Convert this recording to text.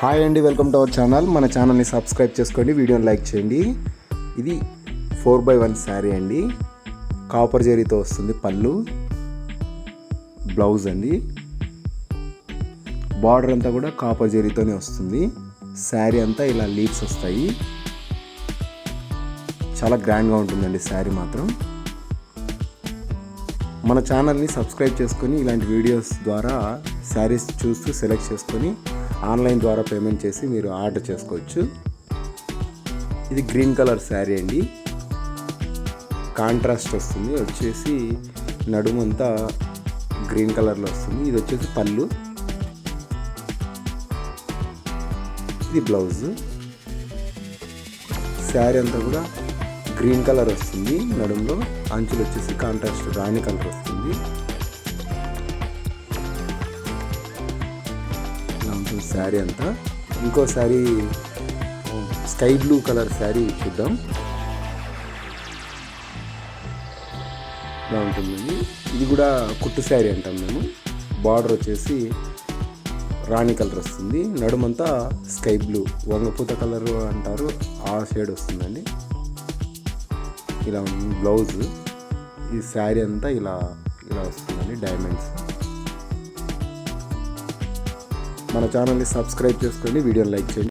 Hi అండి welcome to our channel. మన ఛానల్ని సబ్స్క్రైబ్ చేసుకోండి వీడియోని లైక్ చేయండి. ఇది ఫోర్ బై వన్ శారీ అండి. కాపర్ జరీతో వస్తుంది పళ్ళు బ్లౌజ్ అండి. బార్డర్ అంతా కూడా కాపర్ జరీతోనే వస్తుంది. శారీ అంతా ఇలా లీవ్స్ వస్తాయి. చాలా గ్రాండ్గా ఉంటుందండి శారీ మాత్రం. మన ఛానల్ని సబ్స్క్రైబ్ చేసుకొని ఇలాంటి వీడియోస్ ద్వారా శారీస్ చూస్తూ సెలెక్ట్ చేసుకొని ఆన్లైన్ ద్వారా పేమెంట్ చేసి మీరు ఆర్డర్ చేసుకోవచ్చు. ఇది గ్రీన్ కలర్ శారీ అండి. కాంట్రాస్ట్ వస్తుంది. వచ్చేసి నడుమంతా గ్రీన్ కలర్లో వస్తుంది. ఇది వచ్చేసి పళ్ళు. ఇది బ్లౌజ్. శారీ అంతా కూడా గ్రీన్ కలర్ వస్తుంది నడుములో. అంచులు వచ్చేసి కాంట్రాస్ట్ రాణి కలర్ వస్తుంది. శారీ అంతా. ఇంకో sari sky blue colour sari చూద్దాం. ఇలా ఉంటుందండి ఇది కూడా కుట్టు శారీ అంటాం మేము. బార్డర్ వచ్చేసి రాణి కలర్ వస్తుంది. నడుమంతా స్కై బ్లూ. వంగపూత కలర్ అంటారు. ఆ షేడ్ వస్తుందండి. ఇలా బ్లౌజ్. ఈ శారీ అంతా ఇలా ఇలా వస్తుందండి డైమండ్స్. మన ఛానల్ని సబ్స్క్రైబ్ చేసుకోండి వీడియోని లైక్ చేయండి.